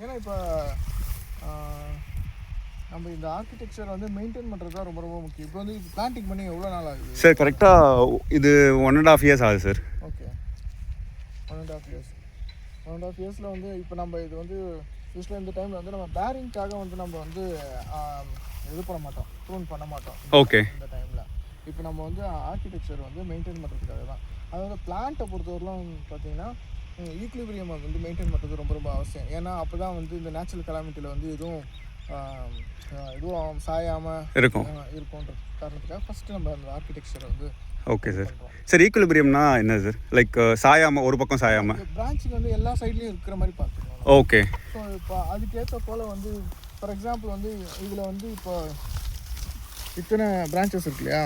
ஏன்னா இப்போ நம்ம இந்த ஆர்கிடெக்சர் வந்து மெயின்டைன் பண்ணுறது தான் ரொம்ப ரொம்ப முக்கியம். இப்போ வந்து பிளான்டிங் பண்ணி எவ்வளோ நாள் ஆகுது? சார் கரெக்டாக இது ஒன் அண்ட் ஆஃப் இயர்ஸ் ஆகுது sir okay one and half years one and half இயர்ஸில் வந்து இப்போ நம்ம இது வந்து யூஸ்வலாக இந்த டைமில் வந்து நம்ம பேரிங்க்காக வந்து நம்ம வந்து இது பண்ண மாட்டோம். ப்ரூன் பண்ண மாட்டோம். ஓகே இந்த டைமில் இப்போ நம்ம வந்து ஆர்கிடெக்சர் வந்து மெயின்டைன் பண்ணுறதுக்காக தான் அதாவது பிளான்ட்டை பொறுத்தவரையிலும் பார்த்தீங்கன்னா ஈக்குலிபிரியம் வந்து மெயின்டைன் பண்ணுறது ரொம்ப ரொம்ப அவசியம். ஏன்னா அப்போ தான் வந்து இந்த நேச்சுரல் கலாமிட்டியில் வந்து எதுவும் எதுவும் சாயாமல் இருக்கும். இருக்கும்ன்ற காரணத்துக்காக ஃபஸ்ட்டு நம்ம அந்த ஆர்கிடெக்சரை வந்து ஓகே சார் சார் ஈக்குலிபிரியம்னா என்ன சார் லைக் சாயாமல் ஒரு பக்கம் சாயாமல் பிரான்ச்சுக்கு வந்து எல்லா சைட்லேயும் இருக்கிற மாதிரி பார்த்துக்கணும். ஓகே ஸோ இப்போ அதுக்கேற்ற போல் வந்து ஃபார் எக்ஸாம்பிள் வந்து இதில் வந்து இப்போ இத்தனை பிரான்ச்சஸ் இருக்கு இல்லையா?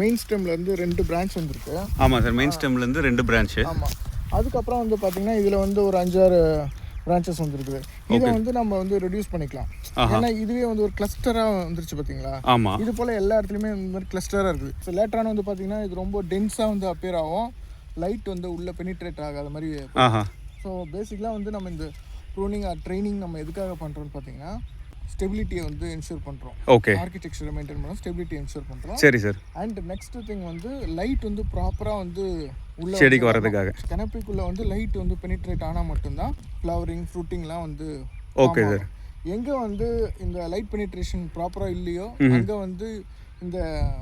மெயின் ஸ்டெம்ல இருந்து ரெண்டு பிரான்ச் வந்திருக்கு. ஆமாம் சார் மெயின் ஸ்டெம்லேருந்து ரெண்டு பிரான்ச்சு ஆமாம் அதுக்கப்புறம் வந்து பார்த்தீங்கன்னா இதில் வந்து ஒரு அஞ்சாறு பிரான்ச்சஸ் வந்துருக்குது. இதை வந்து நம்ம வந்து ரெடியூஸ் பண்ணிக்கலாம். ஏன்னா இதுவே வந்து ஒரு கிளஸ்டராக வந்துருச்சு பார்த்தீங்களா ஆமாம் இது போல் எல்லா இடத்துலையுமே இந்த மாதிரி கிளஸ்டராக இருக்குது. ஸோ லேட்டரான வந்து பார்த்தீங்கன்னா இது ரொம்ப டென்ஸாக வந்து அப்பியர் ஆகும். லைட் வந்து உள்ளே பெனிட்ரேட் ஆகாத மாதிரி ஸோ பேசிக்கலாக வந்து நம்ம இந்த ப்ரூனிங் ஆர் ட்ரைனிங் நம்ம எதுக்காக பண்ணுறோம்னு பார்த்தீங்கன்னா ஸ்டெபிலிட்டியை வந்து என்ஷூர் பண்ணுறோம் ஓகே ஆர்கிடெக்சரை மெயின்டைன் பண்ணோம் ஸ்டெபிலிட்டி என்ஷூர் பண்ணுறோம் சரி சார் அண்ட் நெக்ஸ்ட் திங் வந்து லைட் வந்து ப்ராப்பராக வந்து உள்ள செடிக்கு வர்றதுக்காக. கனப்பிக்குள்ளே வந்து லைட் வந்து பெனிட்ரேட் ஆனால் மட்டும்தான் ஃப்ளவரிங் ஃப்ரூட்டிங்லாம் வந்து ஓகே சார் எங்கே வந்து இந்த லைட் பெனிட்ரேஷன் ப்ராப்பராக இல்லையோ அங்கே வந்து இந்த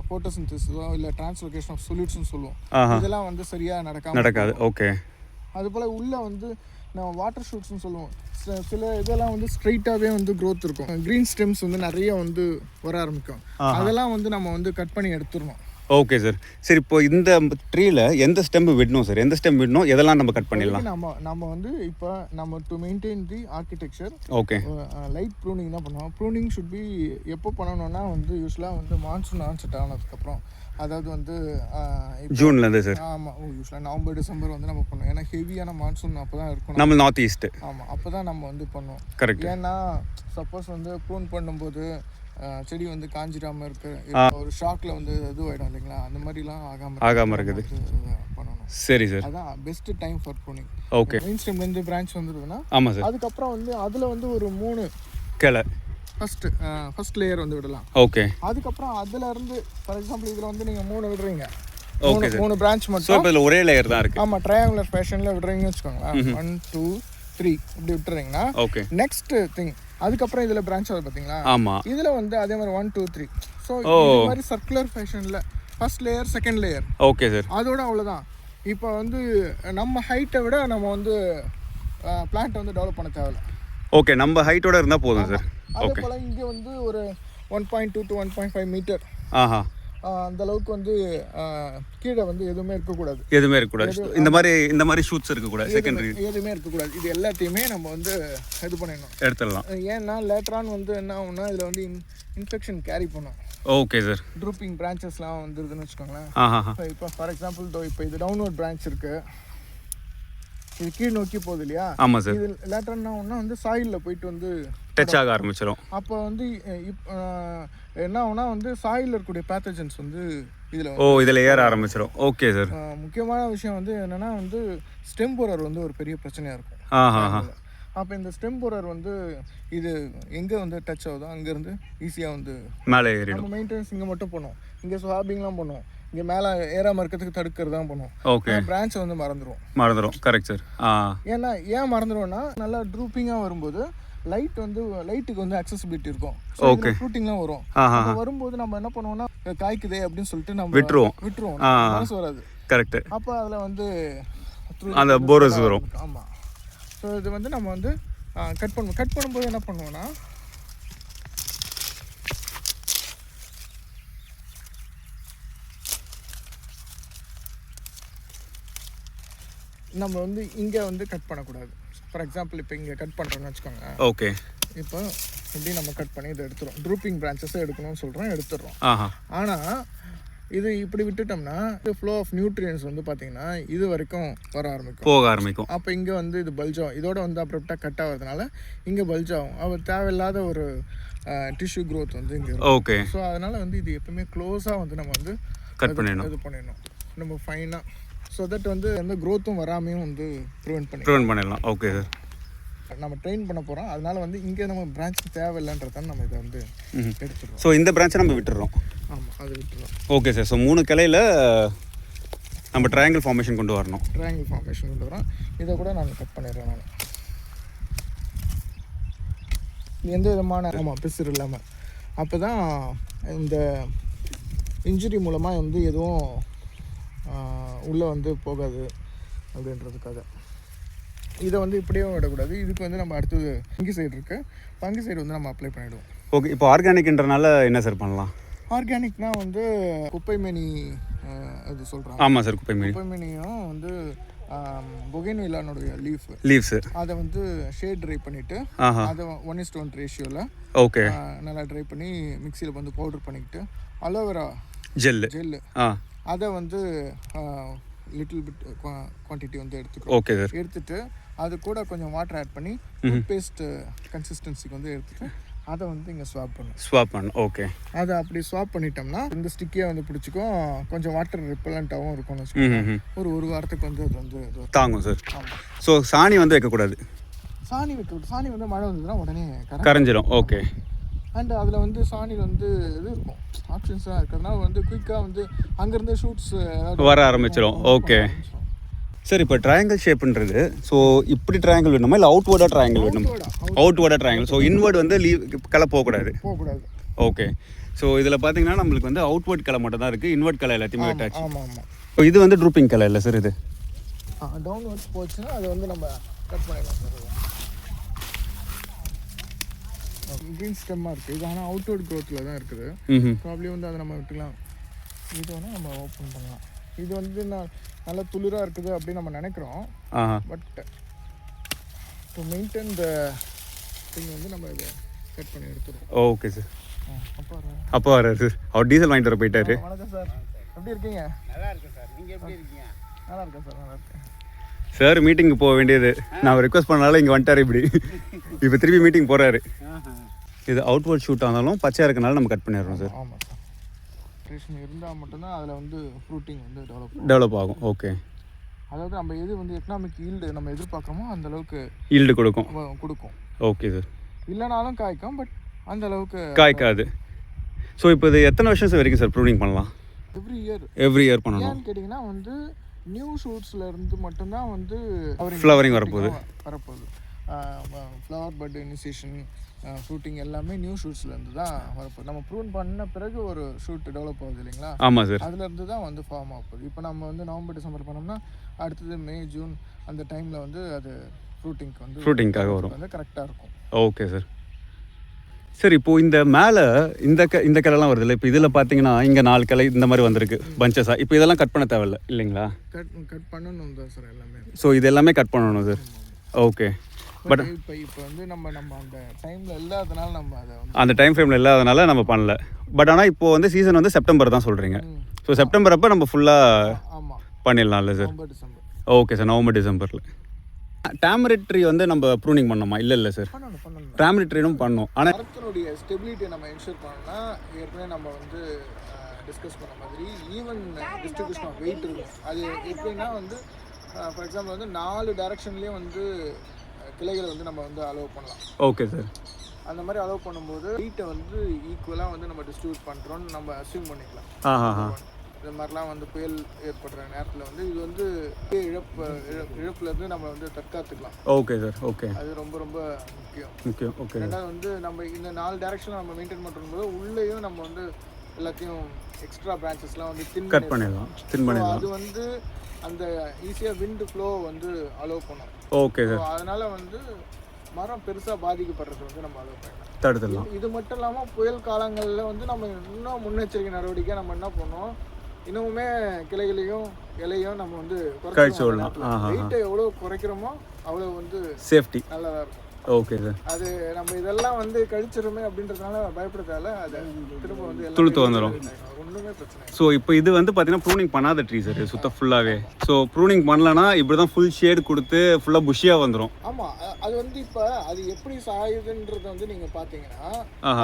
ஃபோட்டோசிந்தசிஸோ இல்லை டிரான்ஸ்லொகேஷன் ஆஃப் சொல்யூட்ஸ்னு சொல்லுவோம். இதெல்லாம் வந்து சரியாக நடக்காம நடக்காது. ஓகே அதுபோல் உள்ளே வந்து நம்ம வாட்டர் ஷூட்ஸ்னு சொல்லுவோம். சில- இதெல்லாம் வந்து ஸ்ட்ரைட்டாகவே வந்து growth இருக்கும். க்ரீன் ஸ்டெம்ஸ் வந்து நிறைய வந்து வர ஆரம்பிக்கும். அதெல்லாம் வந்து நம்ம வந்து கட் பண்ணி எடுத்துடணும். ஓகே சார் சரி இப்போ இந்த ட்ரீல எந்த ஸ்டெம் விடணும் சார் எந்த ஸ்டெம் விடணும்? எதெல்லாம் நம்ம கட் பண்ணிடலாம்? நம்ம நம்ம வந்து இப்போ நம்ம to maintain the architecture okay light pruning தான் பண்ணுவோம். ப்ரூனிங் ஷுட் பி எப்போ பண்ணணும்னா வந்து யூஸ்வலாக வந்து மான்சூன் ஆன்செட் ஆனதுக்கப்புறம். அதாவது வந்து ஜூன்லேருந்து சார் ஆமாம் யூஸ்வலாக நவம்பர் டிசம்பர் வந்து நம்ம பண்ணுவோம் ஏன்னா ஹெவியான மான்சூன் அப்போ தான் இருக்கணும். நம்ம நார்த் ஈஸ்ட் ஆமாம் அப்போ தான் நம்ம வந்து பண்ணுவோம். கரெக்ட் ஏன்னா சப்போஸ் வந்து ப்ரூன் பண்ணும்போது செடி வந்து காஞ்சிடாம இருக்கு ஒரு ஷாக்ல வந்து இதுவாயிடும் இல்லைங்களா? அந்த மாதிரிலாம் ஆகாம ஆகாம இருக்குது. பண்ணணும். சரி சார். அதான் best time for pruning okay main ஸ்டெம்லேருந்து branch வந்துருதுன்னா ஆமாம் சார். அதுக்கப்புறம் வந்து அதில் வந்து ஒரு மூணு கிளை. ஃபர்ஸ்ட் ஃபர்ஸ்ட் லேயர் வந்து விடலாம். ஓகே அதுக்கப்புறம் அதுல இருந்து ஃபார் எக்ஸாம்பிள் இதில் வந்து நீங்கள் மூணு விடுறீங்க. Okay, மூணு பிரான்ச் மட்டும். இதில் ஒரே லேயர் தான் இருக்குது ஆமாம் ட்ரையாங்குலர் ஃபேஷனில் விடுறீங்கன்னு வச்சுக்கோங்களேன். ஒன் டூ த்ரீ இப்படி விட்டுறீங்கன்னா ஓகே நெக்ஸ்ட் திங் அதுக்கப்புறம் இதில் பிரான்ச் ஆகுது பார்த்தீங்களா ஆமாம் இதில் வந்து அதே மாதிரி ஒன் டூ த்ரீ ஸோ இது மாதிரி circular ஃபேஷனில் first layer second layer okay sir அதோட அவ்வளோதான் இப்போ வந்து நம்ம ஹைட்டை விட நம்ம வந்து பிளான்ட்டை வந்து டெவலப் பண்ண தேவையில்ல. ஓகே நம்ம ஹைட்டோட இருந்தால் போதும் சார் அதே போல் இங்கே வந்து ஒரு one point two to one point five meter ஆஹா. அந்த அளவுக்கு வந்து கீழே வந்து எதுவுமே இருக்கக்கூடாது. எதுவுமே இருக்கக்கூடாது. இந்த மாதிரி இந்த மாதிரி ஷூட்ஸ் இருக்கக்கூடாது செகண்டரி எதுவுமே இருக்கக்கூடாது. இது எல்லாத்தையுமே நம்ம வந்து இது பண்ணிடணும். எடுத்துடலாம். ஏன்னா லேட்டரான் வந்து என்ன ஆகும்னா இதில் வந்து இன்ஃபெக்ஷன் கேரி பண்ணும். ஓகே சார் ட்ரூப்பிங் பிரான்ச்சஸ்லாம் வந்துருதுன்னு வச்சுக்கோங்களேன். இப்போ ஃபார் எக்ஸாம்பிள் இப்போ இது டவுன்வர்ட் பிரான்ச் இருக்கு. இது கீழ் நோக்கி போகுது இல்லையா? ஆமாம் சார். இது லேட்டர் என்ன ஆகும்னா வந்து சாயிலில் போயிட்டு வந்து டச் ஆக ஆரம்பிச்சிடும் அப்போ வந்து இப் என்ன ஆகும்னா வந்து சாயிலில் இருக்கக்கூடிய பேத்தஜன்ஸ் வந்து இதில் ஓ இதில் ஏற ஆரம்பிச்சிடும் ஓகே சார் முக்கியமான விஷயம் வந்து என்னன்னா வந்து ஸ்டெம் போரர் வந்து ஒரு பெரிய பிரச்சனையாக இருக்கும். ஆஹா அப்போ இந்த ஸ்டெம் போரர் வந்து இது எங்கே வந்து டச் ஆகுதோ அங்கேருந்து ஈஸியாக வந்து மேலே ஏறிடும். நம்ம மெயின்டெனன்ஸ் இங்கே மட்டும் பண்ணுவோம் இங்கே ஸ்வாபிங்லாம் பண்ணுவோம். இங்கே மேலே ஏறாமல் இருக்கிறதுக்கு தடுக்கிறது தான் பண்ணுவோம். ஓகே பிரான்ச்சை வந்து மறந்துடுவோம் மறந்துடும் கரெக்ட் சார் ஏன்னா ஏன் மறந்துடுவோம்னா நல்லா ட்ரூப்பிங்காக வரும்போது லைட் வந்து லைட்டுக்கு வந்து அக்சசிபிலிட்டி இருக்கும். Okay. ஃப்ரூட்டிங்லாம் வரும். வரும்போது நம்ம என்ன பண்ணுவோம்னா காய்க்குதே அப்படின்னு சொல்லிட்டு நம்ம விட்டுருவோம். விட்டுருவோம். மனசு வராது. கரெக்ட் அப்போ அதில் வந்து அந்த borers வரும். ஆமாம் ஸோ இது வந்து நம்ம வந்து கட் பண்ணுவோம் கட் பண்ணும்போது என்ன பண்ணுவோம்னா நம்ம வந்து இங்கே வந்து கட் பண்ணக்கூடாது. ஃபார் எக்ஸாம்பிள் இப்போ இங்கே கட் பண்ணுறோம்னு வச்சுக்கோங்க ஓகே இப்போ இப்படி நம்ம கட் பண்ணி இதை எடுத்துரும் ட்ரூப்பிங் பிரான்ச்சஸை எடுக்கணும்னு சொல்கிறோம் எடுத்துடுறோம். ஆனால் இது இப்படி விட்டுட்டோம்னா இது ஃப்ளோ ஆஃப் நியூட்ரியன்ஸ் வந்து பார்த்தீங்கன்னா இது வரைக்கும் வர ஆரம்பிக்கும். போக ஆரம்பிக்கும். அப்போ இங்கே வந்து இது பல்ஜ் ஆகும். இதோட வந்து அப்புறம்ட்டா கட் ஆகிறதுனால இங்கே பல்ஜ் ஆகும். அவர் தேவையில்லாத ஒரு டிஷ்யூ growth வந்து இங்கே ஓகே ஸோ அதனால் வந்து இது எப்பவுமே க்ளோஸாக வந்து நம்ம வந்து கட் பண்ணிடணும். இது பண்ணிடணும். நம்ம ஃபைனாக ஸோ தட் வந்து எந்த க்ரோத்தும் வராமையும் வந்து ப்ரிவெண்ட் பண்ணி ப்ரிவென்ட் பண்ணிடலாம். ஓகே சார் நம்ம ட்ரெயின் பண்ண போகிறோம் அதனால வந்து இங்கே நம்ம பிரான்ச் தேவையில்லைன்றதால நம்ம இதை வந்து. எடுத்துடுறோம். ஸோ இந்த பிரான்ச்சை நம்ம விட்டுறோம் ஆமாம் அது விட்டுறோம் ஓகே சார் ஸோ மூணு கிளையில் நம்ம ட்ரையாங்கிள் ஃபார்மேஷன் கொண்டு வரணும். ட்ரையாங்கிள் ஃபார்மேஷன் கொண்டு வரோம். இதை கூட நான் கட் பண்ணிடுறேன் நான். எந்த விதமான ஆமாம் பிசுறு இல்லாமல் அப்போ தான் இந்த இன்ஜுரி மூலமாக வந்து எதுவும் உள்ளே வந்து போகாது அப்படின்றதுக்காக. இதை வந்து இப்படியே விடக்கூடாது. இதுக்கு வந்து நம்ம அடுத்தது பங்கி சைடு இருக்குது பங்கி சைடு வந்து நம்ம அப்ளை பண்ணிவிடுவோம் ஓகே இப்போ ஆர்கானிக்ன்றனால என்ன சார் பண்ணலாம்? ஆர்கானிக்னா வந்து குப்பைமேனி அஹ், இது சொல்கிறாங்க ஆமாம் சார் குப்பை மீன். குப்பைமேனியும் வந்து பொகேன் வில்லானுடைய லீஃப் லீவ்ஸு அதை வந்து ஷேட் ட்ரை பண்ணிவிட்டு ஆஹா. அதை ஒன் இஸ் ஒன் ரேஷியோவில் ஓகே. நல்லா ட்ரை பண்ணி மிக்சியில் வந்து பவுடர் பண்ணிக்கிட்டு அலோவேரா ஜெல்லு ஜெல்லு அதை வந்து லிட்டில் பிட் குவான்டிட்டி வந்து எடுத்துக்கிறோம். ஓகே சார் எடுத்துட்டு அது கூட கொஞ்சம் வாட்டர் ஆட் பண்ணி பேஸ்ட் கன்சிஸ்டன்சிக்கு வந்து எடுத்துட்டு அதை வந்து இங்கே ஸ்வாப் பண்ணும் ஸ்வாப் பண்ண ஓகே அதை அப்படி ஸ்வாப் பண்ணிட்டோம்னா இந்த ஸ்டிக்கே வந்து பிடிச்சிக்கும் கொஞ்சம் வாட்டர் ரிப்பலண்ட்டாகவும் இருக்கும்னு வச்சுக்கோங்க. ஒரு ஒரு வாரத்துக்கு வந்து அது வந்து தாங்கும் சார் ஸோ சாணி வந்து வைக்கக்கூடாது? சாணி வைக்க விட்டு சாணி வந்து மழை வந்ததுன்னா உடனே கரை கரைஞ்சிரும் ஓகே அண்ட் அதில் வந்து சாணியில் வந்து இது இருக்கும். ஆப்ஷன்ஸ்லாம் இருக்கிறதுனால வந்து குயிக்காக வந்து அங்கேருந்து ஷூட்ஸ் வர ஆரம்பிச்சிடும் ஓகே சார் இப்போ ட்ரையாங்கிள் ஷேப்புன்றது ஸோ இப்படி ட்ரையாங்கிள் வேணுமா? இல்லை அவுட்வேர்டாக ட்ரையாங்கிள் வேணுமா? அவுட்வேர்டாக ட்ரையாங்கிள் ஸோ இன்வர்ட் வந்து லீவ் கலை போகக்கூடாது. போகக்கூடாது. ஓகே ஸோ இதில் பார்த்தீங்கன்னா நம்மளுக்கு வந்து அவுட்வர்ட் கலை மட்டும் தான் இருக்குது இன்வர்ட் கலை எல்லாத்தையுமே ஆமாம் ஸோ இது வந்து ட்ரூப்பிங் கலை இல்லை சார் இது? டவுன்வர்ட்ஸ் போச்சுன்னா அதை வந்து நம்ம கட் பண்ணிடலாம் சார் க்ரீன் ஸ்டெம்மாக இருக்குது இது ஆனால் அவுட்வர்ட் க்ரோத்தில் தான் இருக்குது. ப்ராப்ளம் வந்து அதை நம்ம விட்டுக்கலாம். இது வேணால் நம்ம ஓப்பன் பண்ணலாம். இது வந்து நான் நல்லா துளிராக இருக்குது அப்படின்னு நம்ம நினைக்கிறோம். But to maintain the thing வந்து நம்ம இதை கட் பண்ணி எடுத்துருவோம். ஓகே சார் அப்போ வராரு சார் அவர் டீசல் வாங்கிட்டு வர போயிட்டாரு. வணக்கம் சார் எப்படி இருக்கீங்க? நல்லா இருக்கேன் சார் நீங்கள் எப்படி இருக்கீங்க? நல்லா இருக்கேன் சார் நல்லா இருக்கேன். சார் மீட்டிங்கு போக வேண்டியது. நான் ரெக்வஸ்ட் பண்ணனால இங்கே வந்துட்டார் இப்படி. இப்போ திருப்பி மீட்டிங் போகிறாரு இது அவுட்வர்ட் ஷூட் ஆனாலும் பச்சையாக இருக்கனால நம்ம கட் பண்ணிடுறோம் சார் ஆமாம் சார் இருந்தால் மட்டும்தான் அதில் வந்து ஃப்ரூட்டிங் வந்து டெவலப் டெவலப் ஆகும். ஓகே அதாவது நம்ம எது வந்து எக்கனாமிக் ஈல்டு நம்ம எதிர்பார்க்குறோமோ அந்த அளவுக்கு ஈல்டு கொடுக்கும். கொடுக்கும். ஓகே சார் இல்லைனாலும் காய்க்கும் பட் அந்த அளவுக்கு காய்க்காது. ஸோ இப்போ இது எத்தனை வருஷம் வரைக்கும் சார் ப்ரூனிங் பண்ணலாம்? எவ்ரி இயர் எவ்ரி இயர் பண்ணணும் ஏன்னு கேட்டிங்கன்னா வந்து நியூ ஷூட்ஸில் இருந்து மட்டும்தான் வந்து Flowering வரப்போகுது. வரப்போகுது. ஃப்ளவர் பட் இனிஷியேஷன் ஃப்ரூட்டிங் எல்லாமே நியூ ஷூட்ஸ்ல இருந்து தான் வரப்போகுது. நம்ம ப்ரூன் பண்ண பிறகு ஒரு ஷூட் டெவலப் ஆகுது இல்லைங்களா? ஆமாம் சார் அதுல இருந்து தான் வந்து ஃபார்ம் ஆக போகுது இப்போ நம்ம வந்து நவம்பர் டிசம்பர் பண்ணோம்னா அடுத்தது மே ஜூன் அந்த டைமில் வந்து அது ஃப்ரூட்டிங்க்கு வந்து ஃப்ரூட்டிங்காக வரும். வந்து கரெக்டாக இருக்கும். ஓகே சார் சார் இப்போ இந்த மேலே இந்த க இந்த கிளைலாம் வருது இல்லை? இப்போ இதில் பார்த்தீங்கன்னா இங்கே நாலு கிளை இந்த மாதிரி வந்திருக்கு பஞ்சஸாக இப்போ இதெல்லாம் கட் பண்ண தேவையில்ல இல்லைங்களா? கட் கட் பண்ணணும் தான் சார் எல்லாமே. ஸோ இது எல்லாமே கட் பண்ணணும் சார் ஓகே பட் இப்போ இப்போ வந்து நம்ம நம்ம அந்த டைமில் இல்லாதனால நம்ம அதை அந்த டைம் ஃப்ரேமில் இல்லாதனால நம்ம பண்ணல. பட் ஆனால் இப்போ வந்து சீசன் வந்து செப்டம்பர் தான் சொல்கிறீங்க. ஸோ செப்டம்பர் அப்போ நம்ம ஃபுல்லாக பண்ணிடலாம்ல சார் ஓகே சார் நவம்பர் டிசம்பரில். டேமரிட் ட்ரீ வந்து நம்ம ப்ரூனிங் பண்ணோமா இல்லை இல்லை சார் டேமரிட் ட்ரீனும் பண்ணோம் ஆனால் மரத்தினுடைய ஸ்டெபிலிட்டியை நம்ம என்ஷூர் பண்ணோம்னா ஏற்கனவே நம்ம வந்து டிஸ்கஸ் பண்ண மாதிரி ஈவன் டிஸ்ட்ரிபியூஷன் ஆஃப் வெயிட் இருக்கும். அது எப்படின்னா வந்து ஃபார் எக்ஸாம்பிள் வந்து நாலு டைரக்ஷன்லேயும் வந்து கிளைகளை வந்து நம்ம வந்து அலோவ் பண்ணலாம். ஓகே சார் அந்த மாதிரி அலோவ் பண்ணும்போது வெயிட்டை வந்து ஈக்குவலாக வந்து நம்ம டிஸ்ட்ரிபியூட் பண்ணுறோம்னு நம்ம அசியூம் பண்ணிக்கலாம். இந்த மாதிரிலாம் வந்து புயல் ஏற்படுற நேரத்தில் வந்து இது வந்து இழப்பு இழ- இழப்புலேருந்து நம்ம வந்து தற்காத்துக்கலாம். ஓகே சார் ஓகே அது ரொம்ப ரொம்ப முக்கியம். முக்கியம். ஓகே ரெண்டாவது வந்து நம்ம இந்த நாலு டைரக்ஷனில் நம்ம மெயின்டைன் பண்ணும்போது உள்ளேயும் நம்ம வந்து எல்லாத்தையும் எக்ஸ்ட்ரா பிரான்ச்சஸ்லாம் வந்து தின் கட் பண்ணிடலாம். தின் பண்ணிடலாம். அது வந்து அந்த ஈஸியாக விண்டு ஃப்ளோ வந்து அலோவ் பண்ணும் ஓகே சார் அதனால வந்து மரம் பெருசாக பாதிக்கப்படுறது வந்து நம்ம அலோவ் பண்ணலாம். தடுத்துடலாம். இது மட்டும் இல்லாமல் புயல் காலங்களில் வந்து நம்ம இன்னும் முன்னெச்சரிக்கை நடவடிக்கை நம்ம என்ன பண்ணோம் இன்னுமே கிளைகளையும் இலையும் நம்ம வந்து கழிச்சு விடலாம். வெயிட்டை எவ்வளோ குறைக்கிறோமோ அவ்வளோ வந்து சேஃப்டி நல்லதாக இருக்கும். ஓகே சார் அது நம்ம இதெல்லாம் வந்து கழிச்சிருமே அப்படின்றதுனால பயப்பட தேவை அது திரும்ப வந்து துளுத்து வந்துரும். ஒன்றுமே பிரச்சனை ஸோ இப்போ இது வந்து பார்த்தீங்கன்னா ப்ரூனிங் பண்ணாத ட்ரீ சார் சுத்த ஃபுல்லாகவே ஸோ ப்ரூனிங் பண்ணலன்னா இப்படி தான் ஃபுல் ஷேடு கொடுத்து ஃபுல்லாக புஷ்ஷியாக வந்துடும் ஆமாம் அது வந்து இப்போ அது எப்படி சாயுதுன்றத வந்து நீங்கள் பார்த்தீங்கன்னா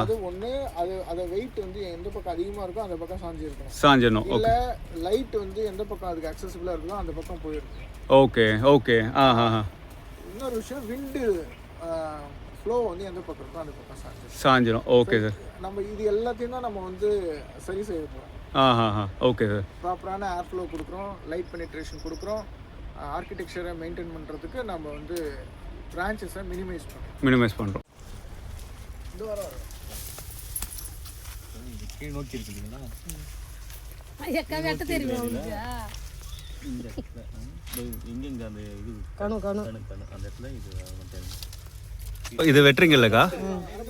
அது ஒன்று அது அதை வெயிட் வந்து எந்த பக்கம் அதிகமாக இருக்கோ அந்த பக்கம் சாஞ்சி இருக்கணும் சாஞ்சிடணும் ஓகே இல்லை லைட் வந்து எந்த பக்கம் அதுக்கு அக்சசிபிளாக இருக்கோ அந்த பக்கம் போயிருக்கும் ஓகே ஓகே ஆ ஆ இன்னொரு விஷயம் விண்டு ஃப்ளோ வந்து எந்த பக்கம் இருக்கோ அந்த பக்கம் சாஞ்சு சாஞ்சிரும். ஓகே சார் நம்ம இது எல்லாத்தையும் தான் நம்ம வந்து சரி செய்ய போகிறோம் ஆ ஹா ஹா ஓகே சார் ப்ராப்பரான ஏர் ஃப்ளோ கொடுக்குறோம் லைட் பெனிட்ரேஷன் கொடுக்குறோம். ஆர்கிடெக்சரை மெயின்டைன் பண்ணுறதுக்கு நம்ம வந்து பிரான்ச்சஸை மினிமைஸ் பண்ணுறோம் மினிமைஸ் பண்ணுறோம் இது வர கீழ் நோக்கி இருக்குதுங்களா ஐயா வெட்ட தெரியுமா உங்களுக்கு? இந்த இங்கே அந்த இது கணு கணு. அந்த இடத்துல இது மட்டும் இது வெட்டுறீங்கல்லக்கா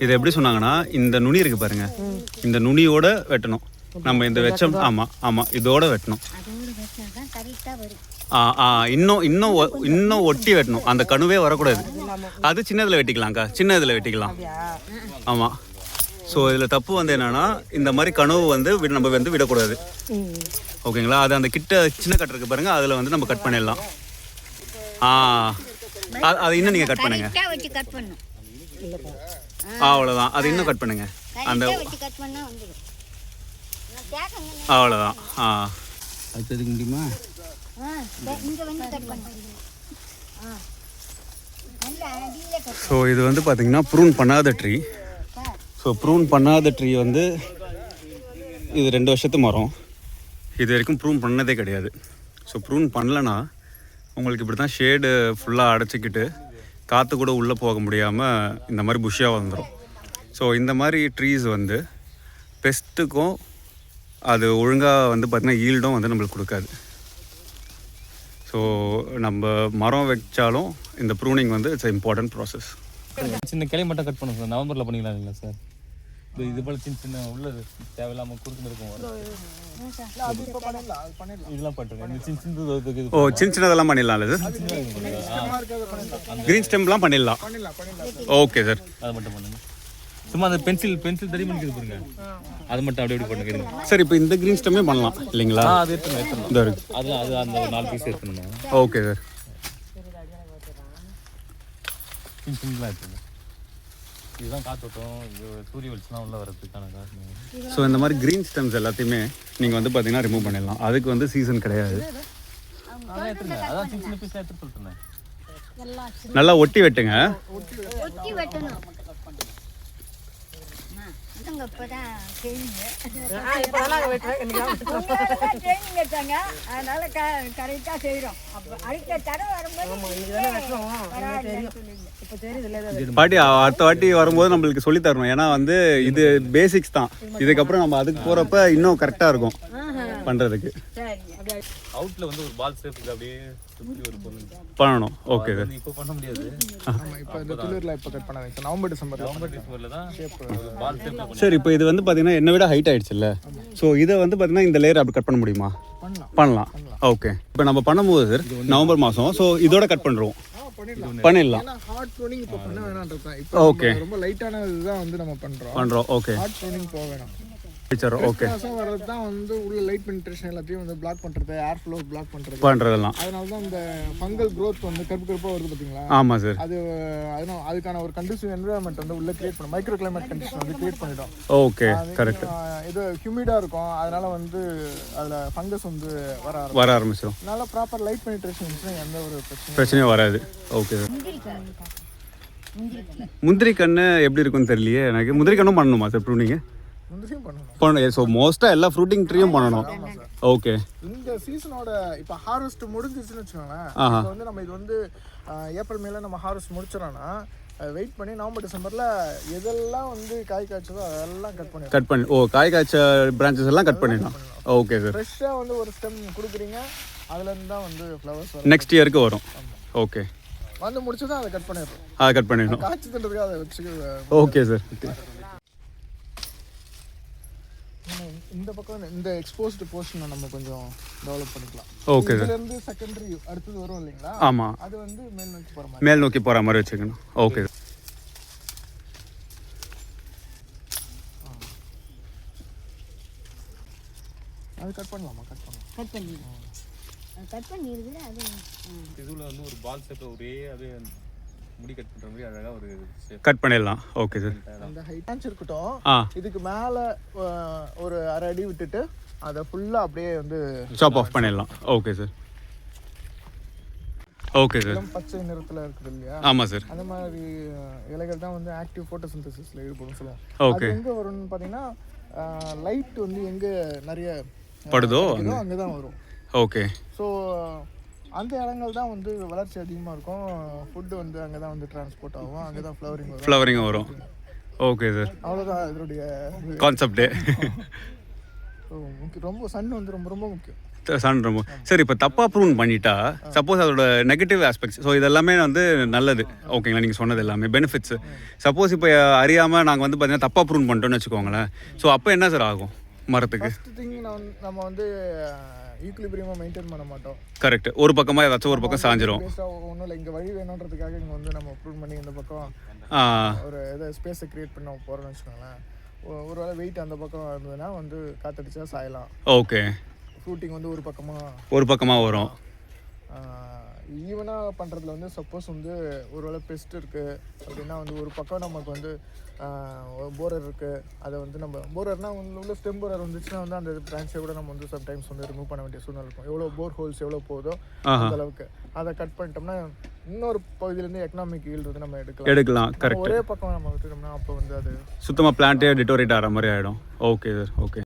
இது எப்படி சொன்னாங்கன்னா இந்த நுனி இருக்கு பாருங்க. இந்த நுனியோட வெட்டணும். நம்ம இந்த வெச்சம் ஆமாம் ஆமாம் இதோட வெட்டணும். ஆ ஆ இன்னும் இன்னும் ஒ- இன்னும் ஒட்டி வெட்டணும். அந்த கணுவே வரக்கூடாது. அது சின்னதில் வெட்டிக்கலாம்க்கா. சின்ன இதில் வெட்டிக்கலாம். ஆமாம் ஸோ இதில் தப்பு வந்து என்னன்னா இந்த மாதிரி கனவு வந்து நம்ம வந்து விடக்கூடாது. ஓகேங்களா? அது அந்த கிட்ட சின்ன கட் இருக்கு பாருங்க. அதில் வந்து நம்ம கட் பண்ணிடலாம். ஆ. அது இன்னும் நீங்கள் கட் பண்ணுங்க. கரெக்டாக வச்சு கட் பண்ணும். ஆ அவ்வளோதான் அது இன்னும் கட் பண்ணுங்க. அந்த வச்சு கட் பண்ணால் வந்துடும். நான் கேட்கங்க அவ்வளோதான் ஆ. அடுத்ததுக்கு முடியுமா? ஸோ இது வந்து பார்த்தீங்கன்னா ப்ரூன் பண்ணாத ட்ரீ ஸோ ப்ரூன் பண்ணாத ட்ரீ வந்து இது ரெண்டு வருஷத்து மரம். இது வரைக்கும் ப்ரூன் பண்ணதே கிடையாது. ஸோ ப்ரூன் பண்ணலனா உங்களுக்கு இப்படி தான் ஷேடு ஃபுல்லாக அடைச்சிக்கிட்டு காற்று கூட உள்ளே போக முடியாமல் இந்த மாதிரி புஷ்ஷாக வந்துடும் ஸோ இந்த மாதிரி ட்ரீஸ் வந்து பெஸ்ட்டுக்கும் அது ஒழுங்காக வந்து பார்த்திங்கன்னா ஈல்டும் வந்து நம்மளுக்கு கொடுக்காது. ஸோ நம்ம மரம் வச்சாலும் இந்த ப்ரூனிங் வந்து இட்ஸ் இம்பார்ட்டன்ட் ப்ராசஸ் சின்ன கிளை மட்டும் கட் பண்ணுங்க சார். நவம்பரில் பண்ணிக்கலாம் இல்லைங்களா சார். இது இது போல் சின்ன சின்ன உள்ள தேவையில்லாமல் குறுக்கு இருக்கும் அது இப்போ பண்ணிடலாம் அது பண்ணிடலாம் இதெல்லாம் பண்ணுறேன் இந்த சின்ன சின்ன ஓ சின்ன சின்னதெல்லாம் பண்ணிடலாம்ல சார் பண்ணிடலாம். க்ரீன் ஸ்டெம்ப்லாம் பண்ணிடலாம். பண்ணிடலாம். பண்ணிடலாம் ஓகே சார் அதை மட்டும் பண்ணுங்க. சும்மா அந்த பென்சில் பென்சில் தறி பண்ணிக்கிறது பாருங்க. அது மட்டும் அப்படி அப்படி பண்ணுங்க. சார் இப்போ இந்த க்ரீன் ஸ்டெம்மே பண்ணலாம் இல்லைங்களா? ஆ அது எடுத்துணும் எடுத்துணும் இந்த இருக்கு. அதெல்லாம் அது அந்த நாலு பீஸ் எடுத்துணுமா ஓகே சார் சின்ன சின்னலாம் எடுத்துங்க இதுதான் காத்தோட்டம். இது சூரிய வெளிச்சம்லாம் உள்ள வர்றதுக்கான காரணம். ஸோ இந்த மாதிரி க்ரீன் ஸ்டெம்ஸ் எல்லாத்தையுமே நீங்கள் வந்து பார்த்தீங்கன்னா ரிமூவ் பண்ணிடலாம். அதுக்கு வந்து சீசன் கிடையாது. நல்லா ஒட்டி வெட்டுங்க. ட்ரைனிங் இப்போதான் ட்ரைனிங் எடுத்தாங்க அதனால க கரெக்டாக செய்கிறோம் அப்போ அடுத்த தடவை வரும்போது பாட்டி அடுத்த வாட்டி வரும்போது நம்மளுக்கு சொல்லி தரணும். ஏன்னா வந்து இது பேசிக்ஸ் தான். இதுக்கப்புறம் நம்ம அதுக்கு போகிறப்ப இன்னும் கரெக்டாக இருக்கும். பண்ணுறதுக்கு அவுட்ல வந்து ஒரு பால் ஷேப்ல அப்படியே பண்ணணும். ஓகே சார் இப்போ பண்ண முடியாது. இப்போ இந்த துளிரில் இப்போ கட் பண்ணாதீங்க இப்போ நவம்பர் டிசம்பர் நவம்பர் டிசம்பர்ல தான் பால் ஷேப்ல சார் இப்போ இது வந்து பார்த்தீங்கன்னா என்னை விட ஹைட் ஆயிடுச்சுல்ல. ஸோ இதை வந்து பார்த்தீங்கன்னா இந்த லேயர் அப்படி கட் பண்ண முடியுமா? பண்ணலாம். பண்ணலாம். ஓகே இப்போ நம்ம பண்ணும்போது சார் நவம்பர் மாதம் ஸோ இதோட கட் பண்ணுறோம் பண்ணிடலாம். ஹார்ட் ப்ரோனிங் இப்போ பண்ண வேணான்றது தான். இப்போ ரொம்ப லைட்டான இதுதான் வந்து நம்ம பண்ணுறோம் பண்ணுறோம் ஓகே ஹார்ட் ப்ரோனிங் போக வேணாம். டீச்சர் ஓகே வர்றது தான் வந்து உள்ள லைட் பெனிட்ரேஷன் எல்லாத்தையும் வந்து பிளாக் பண்ணுறது ஏர் ஃப்ளோ பிளாக் பண்ணுறது பண்ணுறதெல்லாம் அதனால தான் இந்த ஃபங்கல் growth வந்து கருப்பு கருப்பாக வருது பார்த்தீங்களா ஆமாம் சார் அது அதனால அதுக்கான ஒரு கண்டிஷன் என்விரான்மெண்ட் வந்து உள்ள கிரியேட் பண்ணும் மைக்ரோ கிளைமேட் கண்டிஷன் வந்து கிரியேட் பண்ணிடும். ஓகே கரெக்ட் இது ஹியூமிடாக இருக்கும் அதனால வந்து அதில் ஃபங்கஸ் வந்து வர ஆரம்பிக்கும் வர ஆரம்பிச்சிடும். அதனால ப்ராப்பர் லைட் பெனிட்ரேஷன் இருந்துச்சுன்னா எந்த ஒரு பிரச்சனையும் பிரச்சனையும் வராது. ஓகே சார் முந்திரி கண்ணு எப்படி இருக்கும்னு தெரியலையே எனக்கு முந்திரி கண்ணும் பண்ணணுமா சார் ப்ரூனிங்க முந்திரியும் பண்ணணும். பண்ண ஸோ மோஸ்ட்டாக எல்லா ஃப்ரூட்டிங் ட்ரீயும் பண்ணணும். ஓகே இந்த சீசனோட இப்போ ஹார்வெஸ்ட் முடிஞ்சிருச்சுன்னு வச்சுக்கோங்களேன். இப்போ வந்து நம்ம இது வந்து ஏப்ரல் மேல நம்ம ஹார்வெஸ்ட் முடிச்சிடறோம்னா வெயிட் பண்ணி நவம்பர் டிசம்பரில் எதெல்லாம் வந்து காய் காய்ச்சதோ அதெல்லாம் கட் பண்ணிடுறோம் கட் பண்ணி ஓ காய் காய்ச்ச பிரான்ச்சஸ் எல்லாம் கட் பண்ணிடலாம் ஓகே சார் ஃப்ரெஷ்ஷாக வந்து ஒரு ஸ்டெம் கொடுக்குறீங்க அதுலேருந்து தான் வந்து ஃப்ளவர்ஸ் வரும். நெக்ஸ்ட் இயருக்கு வரும். ஓகே வந்து முடிச்சதும் அதை கட் பண்ணிடுறோம் அதை கட் பண்ணிடணும். காய்ச்சதுன்றதுக்கு அதை ஓகே சார் இந்த பக்கம் இந்த எக்ஸ்போஸ்டு போர்ஷனை நம்ம கொஞ்சம் டெவலப் பண்ணிக்கலாம். ஓகே சார் இதுலேருந்து செகண்டரி அடுத்தது வரும் இல்லைங்களா? ஆமாம் அது வந்து மேல் நோக்கி போகிற மாதிரி. மேல் நோக்கி போகிற மாதிரி வச்சுக்கணும். ஓகே அது கட் பண்ணலாமா? கட் பண்ணலாம். கட் பண்ணிடுவோம் கட் பண்ணிடுது அது ம். இதுல வந்து ஒரு பால் ஷேப்ல ஒரே அது முடி கட் பண்ற மாதிரி அழகா ஒரு கட் பண்ணிடலாம். ஓகே சார் அந்த ஹைட் இருக்கட்டும் இதுக்கு மேலே ஒரு அரை அடி விட்டுட்டு அதை ஃபுல்லாக அப்படியே வந்து ஸ்டாப் ஆஃப் பண்ணிடலாம். ஓகே சார் ஓகே சார் பச்சை நிறத்தில் இருக்குது இல்லையா? ஆமாம் சார் அந்த மாதிரி இலைகள் தான் வந்து ஆக்டிவ் ஃபோட்டோசிந்தசிஸில் ஈடுபடும் சொல்லுவோம் ஓகே எங்கே வரும்னு பார்த்தீங்கன்னா லைட் வந்து எங்கே நிறைய படுதோ? அங்கே தான் வரும். ஓகே ஸோ அந்த இடங்கள் தான் வந்து வளர்ச்சி அதிகமாக இருக்கும். ஃபுட்டு வந்து அங்கே தான் வந்து டிரான்ஸ்போர்ட் ஆகும். அங்கே தான் ஃப்ளவரிங் வரும். ஃப்ளவரிங் வரும் ஓகே சார் அவ்வளோதான் இதனுடைய கான்செப்டே ரொம்ப சன் வந்து ரொம்ப ரொம்ப முக்கியம். சன் ரொம்ப சரி இப்போ தப்பாக ப்ரூன் பண்ணிட்டா சப்போஸ் அதோட நெகட்டிவ் ஆஸ்பெக்ட்ஸ் ஸோ இதெல்லாமே வந்து நல்லது. ஓகேங்களா நீங்கள் சொன்னது எல்லாமே. பெனிஃபிட்ஸ் சப்போஸ் இப்போ அறியாமல் நாங்கள் வந்து பார்த்தீங்கன்னா தப்பாக ப்ரூன் பண்ணிட்டோம்னு வச்சுக்கோங்களேன். ஸோ அப்போ என்ன சார் ஆகும்? மரத்துக்கு? நம்ம வந்து ஈக்குலிபிரியமாக மெயின்டைன் பண்ண மாட்டோம். கரெக்ட் ஒரு பக்கமாக ஏதாச்சும் ஒரு பக்கம் சாஞ்சிரும். ஒன்றும் இல்லை. இங்கே வழி வேணுன்றதுக்காக இங்கே வந்து நம்ம ப்ரூவ் பண்ணி இந்த பக்கம் ஒரு எதை ஸ்பேஸை க்ரியேட் பண்ண போகிறோம்னு வச்சுக்கோங்களேன். ஒருவேளை வெயிட் அந்த பக்கம் இருந்ததுன்னா வந்து காத்தடிச்சா சாயலாம். ஓகே ஃப்ரூட்டிங் வந்து ஒரு பக்கமாக ஒரு பக்கமாக வரும். ஈவனாக பண்ணுறதுல வந்து சப்போஸ் வந்து ஒருவேளை பெஸ்ட் இருக்குது அப்படின்னா வந்து ஒரு பக்கம் நமக்கு வந்து போரர் இருக்குது அதை வந்து நம்ம போரர்னா உள்ள ஸ்டெம் போரர் வந்துச்சுன்னா வந்து அந்த பிரான்ச்சை கூட நம்ம வந்து சம்டைம்ஸ் வந்து ரிமூவ் பண்ண வேண்டிய சூழ்நிலை இருக்கும். எவ்வளோ போர் ஹோல்ஸ் எவ்வளோ போதோ ஆஹா. அந்த அளவுக்கு. அதை கட் பண்ணிட்டோம்னா இன்னொரு பகுதியிலேருந்து எக்கனாமிக் ஈல்டு வந்து நம்ம எடுக்கலாம். எடுக்கலாம் கரெக்ட் ஒரே பக்கம் நம்ம விட்டுட்டோம்னா அப்போ வந்து அது சுத்தமாக பிளான்ட்டே டிட்டோரேட் ஆகிற மாதிரி ஆகிடும் ஓகே சார் ஓகே